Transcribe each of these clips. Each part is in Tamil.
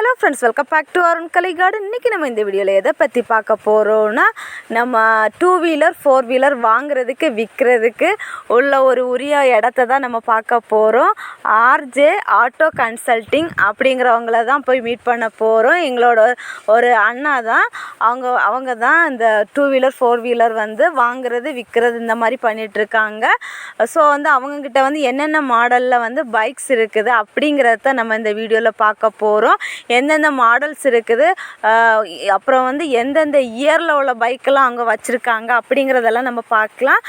Hello friends welcome back to Arun Kalai garden இன்றைக்கி நம்ம இந்த வீடியோவில் எதை பற்றி பார்க்க போகிறோன்னா நம்ம டூ வீலர் ஃபோர் வீலர் வாங்குறதுக்கு விற்கிறதுக்கு உள்ள ஒரு உரிய இடத்த தான் நம்ம பார்க்க போகிறோம் ஆர்ஜே ஆட்டோ கன்சல்ட்டிங் அப்படிங்கிறவங்கள தான் போய் மீட் பண்ண போகிறோம் எங்களோட ஒரு அண்ணா தான் அவங்க அவங்க தான் இந்த டூ வீலர் ஃபோர் வீலர் வந்து வாங்குறது விற்கிறது இந்த மாதிரி பண்ணிகிட்ருக்காங்க ஸோ வந்து அவங்கக்கிட்ட வந்து என்னென்ன மாடலில் வந்து பைக்ஸ் இருக்குது அப்படிங்கிறத நம்ம இந்த வீடியோவில் பார்க்க போகிறோம் எந்தெந்த மாடல்ஸ் இருக்குது அப்புறம் வந்து எந்தெந்த இயரில் உள்ள பைக்கெல்லாம் அங்கே வச்சுருக்காங்க அப்படிங்கிறதெல்லாம் நம்ம பார்க்கலாம்.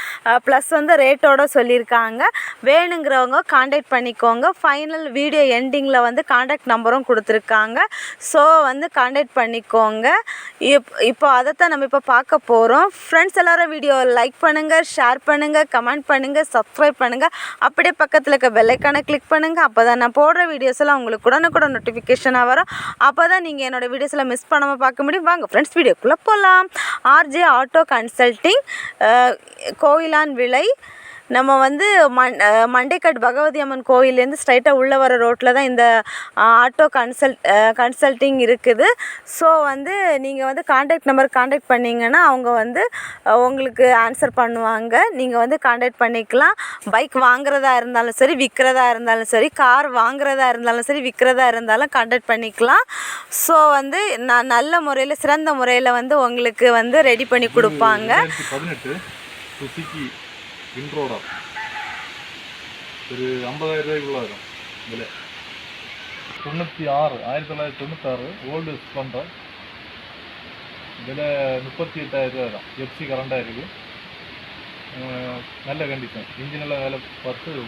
ப்ளஸ் வந்து ரேட்டோட சொல்லியிருக்காங்க. வேணுங்கிறவங்க காண்டாக்ட் பண்ணிக்கோங்க. ஃபைனல் வீடியோ எண்டிங்கில் வந்து காண்டாக்ட் நம்பரும் கொடுத்துருக்காங்க. ஸோ வந்து காண்டாக்ட் பண்ணிக்கோங்க. இப் இப்போ அதைத்தான் நம்ம இப்போ பார்க்க போகிறோம் ஃப்ரெண்ட்ஸ் எல்லோரும் வீடியோ லைக் பண்ணுங்கள் ஷேர் பண்ணுங்கள் கமெண்ட் பண்ணுங்கள் சப்ஸ்கிரைப் பண்ணுங்கள் அப்படியே பக்கத்தில் இருக்க பெல்லைக்கானை கிளிக் பண்ணுங்கள் அப்போ தான் நான் போடுற வீடியோஸ் எல்லாம் உங்களுக்கு உடனுக்குடன் நோட்டிஃபிகேஷனாக வரும். அப்போ தான் நீங்கள் என்னோட வீடியோஸில் மிஸ் பண்ணாமல் பார்க்க முடியும். வாங்க ஃப்ரெண்ட்ஸ் வீடியோக்குள்ளே போகலாம் ஆர்ஜே ஆட்டோ கன்சல்ட்டிங் கோயிலான் விலை நம்ம வந்து மண் மண்டைக்காடு பகவதி அம்மன் கோயிலேருந்து ஸ்ட்ரைட்டாக உள்ளே வர ரோட்டில் தான் இந்த ஆட்டோ கன்சல்ட் கன்சல்ட்டிங் இருக்குது. ஸோ வந்து நீங்கள் வந்து காண்டாக்ட் நம்பர் காண்டாக்ட் பண்ணிங்கன்னா அவங்க வந்து உங்களுக்கு ஆன்சர் பண்ணுவாங்க. நீங்கள் வந்து காண்டாக்ட் பண்ணிக்கலாம். பைக் வாங்குறதா இருந்தாலும் சரி விற்கிறதா இருந்தாலும் சரி கார் வாங்குறதா இருந்தாலும் சரி விற்கிறதா இருந்தாலும் காண்டாக்ட் பண்ணிக்கலாம். ஸோ வந்து நான் நல்ல முறையில் சிறந்த முறையில் வந்து உங்களுக்கு வந்து ரெடி பண்ணி கொடுப்பாங்க. ரெண்டாயிரத்தி இன்ட்ரோடா. ஒரு ஐம்பதாயிரம் ரூபாய்க்குள்ள இருக்கும் விலை. தொண்ணூற்றி ஆறு ஆயிரத்தி தொள்ளாயிரத்தி தொண்ணூத்தாறு ஓல்டு ஸ்பெண்டர் விலை முப்பத்தி எட்டாயிரம் ரூபா வரும். எஃப்சி கரண்டாக இருக்குது. நல்ல கண்டிஷன் இன்ஜினெல்லாம் வேலை பார்த்து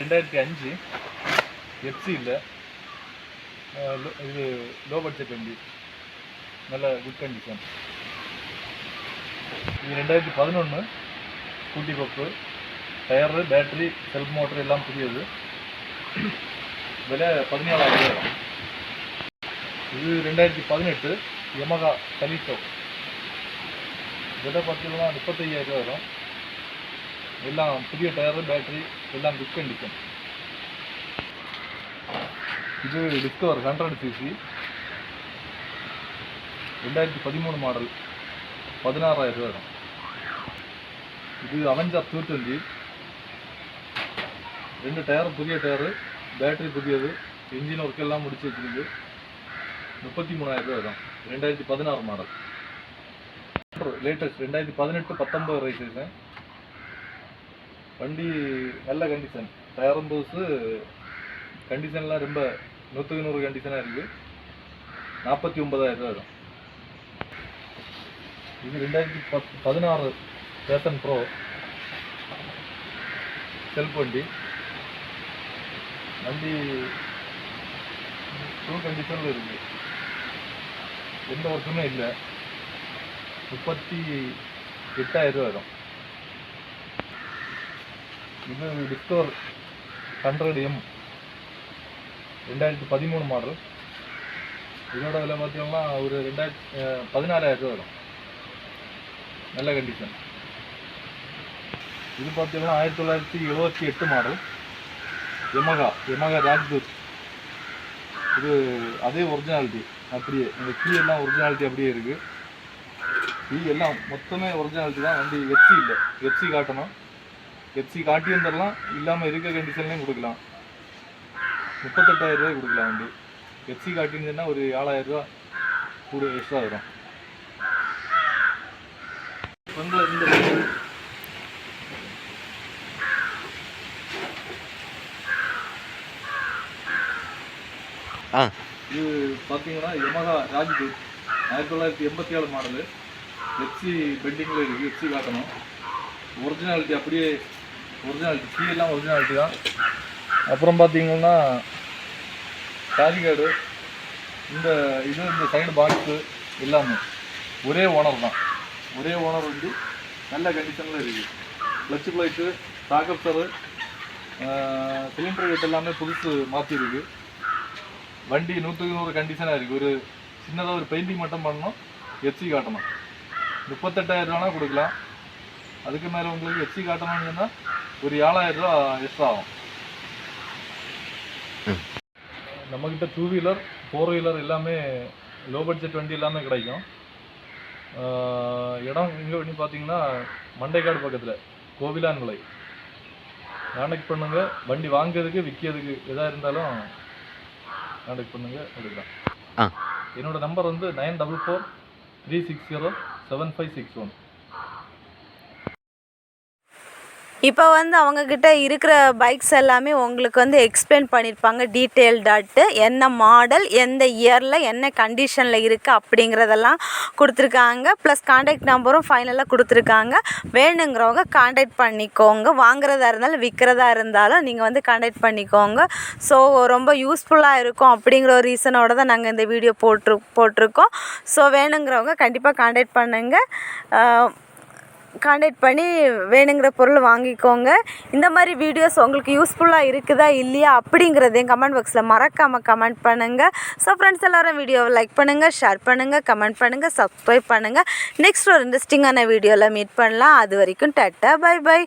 ரெண்டாயிரத்தி அஞ்சு எஃப்சி இல்லை. இது லோ பட்ஜெட் வண்டி. நல்ல குட் கண்டிஷன் இது ரெண்டாயிரத்தி பதினொன்று scooty Pep tyre battery self motor எல்லாம் புதியது. விலை பதினேழாயிரம் இது ரெண்டாயிரத்தி பதினெட்டு யமகா கலிசோ விலை பார்த்தீங்கன்னா முப்பத்தையாயிரம் ரூபாய் வரும். எல்லாம் புதிய டயரு பேட்டரி எல்லாம் குட் கண்டிக்கும் இது டிஸ்கவர் ஹண்ட்ரட் சிசி ரெண்டாயிரத்தி பதிமூணு மாடல் பதினாறாயிரம் ரூபாய் வரும். இது அவெஞ்சர் டூ டுவெண்ட்டி ரெண்டு டயரும் புதிய டயரு பேட்டரி புதியது இன்ஜின் ஒர்க் எல்லாம் முடிச்சு வச்சிருக்கு. முப்பத்தி மூணாயிரம் ரூபாய் வரும். ரெண்டாயிரத்தி பதினாறு மாடல் லேட்டஸ்ட் ரெண்டாயிரத்தி பதினெட்டு பத்தொம்பது ரெஜிஸ்ட்ரேஷன் வண்டி நல்ல கண்டிஷன் டயரும் புதுசு. கண்டிஷன்லாம் ரொம்ப நூற்றுக்கு நூறு கண்டிஷனாக இருக்குது நாற்பத்தி ஒன்பதாயிரம் ரூபாய் வரும். இது ரெண்டாயிரத்தி பத் பதினாறு பேசன் ப்ரோ செல்ஃப் வண்டி வண்டி ஃபுல் கண்டிஷனில் இருக்குது எந்த ஒர்க்குமே இல்லை. முப்பத்தி எட்டாயிரம் ரூபா வரும். இது டிஸ்கவர் ஹண்ட்ரட் எம் ரெண்டாயிரத்தி பதிமூணு மாடல் இதோட விலை பார்த்தீங்கன்னா ஒரு ரெண்டாயிரத்தி பதினாறாயிரம் ரூபா வரும். நல்ல கண்டிஷன் இது பார்த்தீங்கன்னா ஆயிரத்தி தொள்ளாயிரத்தி எழுபத்தி எட்டு மாடல் எமகா எமகா ராஜ்தூத் இது அதே ஒரிஜினாலிட்டி அப்படியே இந்த கீ எல்லாம் ஒரிஜினாலிட்டி அப்படியே இருக்குது கீ எல்லாம் மொத்தமே ஒரிஜினாலிட்டி தான். வண்டி எஃப்சி இல்லை. எஃப்சி காட்டணும். எஃப்சி காட்டியும் தரலாம் இல்லாமல் இருக்க கண்டிஷன்லையும் கொடுக்கலாம். முப்பத்தெட்டாயிரம் ரூபாய் கொடுக்கலாம் வண்டி. எஃப்சி காட்டியிருந்ததுன்னா ஒரு ஏழாயிரம் ரூபா கூட எக்ஸ்ட்ரா வரும். வந்து இந்த இது பார்த்தீங்கன்னா யமகா ராஜ்தூத் ஆயிரத்தி தொள்ளாயிரத்தி எண்பத்தி ஏழு மாடலு எஃப்சி பெண்டிங்கில் இருக்குது எஃப்சி காட்டணும். ஒரிஜினாலிட்டி அப்படியே ஒரிஜினாலிட்டி கீ எல்லாம் ஒரிஜினாலிட்டி தான். அப்புறம் பார்த்தீங்கன்னா கார்டு இந்த இது இந்த சைடு பாக்ஸு எல்லாமே. ஒரே ஓனர் தான். ஒரே ஓனர் வந்து நல்ல கண்டிஷனில் இருக்குது கிளச்சு பிளைட்டு டாக்கப்சரு சிலிண்டர் கேட் எல்லாமே புதுசு மாற்றிருக்கு வண்டி நூற்றுக்கு நூறு கண்டிஷனாக இருக்குது ஒரு சின்னதாக ஒரு பெயிண்டிங் மட்டும் பண்ணணும். எஃப்சி காட்டணும். முப்பத்தெட்டாயிரம் ரூபானா கொடுக்கலாம். அதுக்கு மேலே உங்களுக்கு எஃப்சி காட்டணும்னு சொன்னால் ஒரு ஏழாயிரம் ரூபா எக்ஸ்ட்ரா ஆகும். நம்மக்கிட்ட டூ வீலர் ஃபோர் வீலர் எல்லாமே லோ பட்ஜெட் வண்டி எல்லாமே கிடைக்கும். இடம் எங்கே பண்ணி பார்த்தீங்கன்னா மண்டைக்காடு பக்கத்தில் கோவிலான்மலை கான்டாக்ட் பண்ணுங்க. வண்டி வாங்குறதுக்கு விற்கிறதுக்கு எதாக இருந்தாலும் கான்டாக்ட் பண்ணுங்க அதுதான் ஆ. என்னோட நம்பர் வந்து nine double four three six zero seven five six one இப்போ வந்து அவங்கக்கிட்ட இருக்கிற பைக்ஸ் எல்லாமே உங்களுக்கு வந்து எக்ஸ்பிளைன் பண்ணியிருப்பாங்க டீட்டெயில்டாட்டு என்ன மாடல் எந்த இயரில் என்ன கண்டிஷனில் இருக்குது அப்படிங்கிறதெல்லாம் கொடுத்துருக்காங்க. ப்ளஸ் காண்டாக்ட் நம்பரும் ஃபைனலாக கொடுத்துருக்காங்க. வேணுங்கிறவங்க காண்டாக்ட் பண்ணிக்கோங்க. வாங்குறதா இருந்தாலும் விற்கிறதா இருந்தாலும் நீங்கள் வந்து காண்டாக்ட் பண்ணிக்கோங்க. ஸோ ரொம்ப யூஸ்ஃபுல்லாக இருக்கும் அப்படிங்கிற ஒரு ரீசனோட தான் நாங்கள் இந்த வீடியோ போட்டிரு போட்டிருக்கோம். ஸோ வேணுங்கிறவங்க கண்டிப்பாக காண்டாக்ட் பண்ணுங்கள் காண்டாக்ட் பண்ணி வேணுங்கிற பொருள் வாங்கிக்கோங்க. இந்த மாதிரி வீடியோஸ் உங்களுக்கு யூஸ்ஃபுல்லாக இருக்குதா இல்லையா அப்படிங்கிறதையும் கமெண்ட் பாக்ஸில் மறக்காமல் கமெண்ட் பண்ணுங்கள் ஸோ ஃப்ரெண்ட்ஸ் எல்லாரும் வீடியோவை லைக் பண்ணுங்கள் ஷேர் பண்ணுங்கள் கமெண்ட் பண்ணுங்கள் சப்ஸ்கிரைப் பண்ணுங்கள் நெக்ஸ்ட் ஒரு இன்ட்ரெஸ்டிங்கான வீடியோவில் மீட் பண்ணலாம். அது வரைக்கும் டட்டா பை பை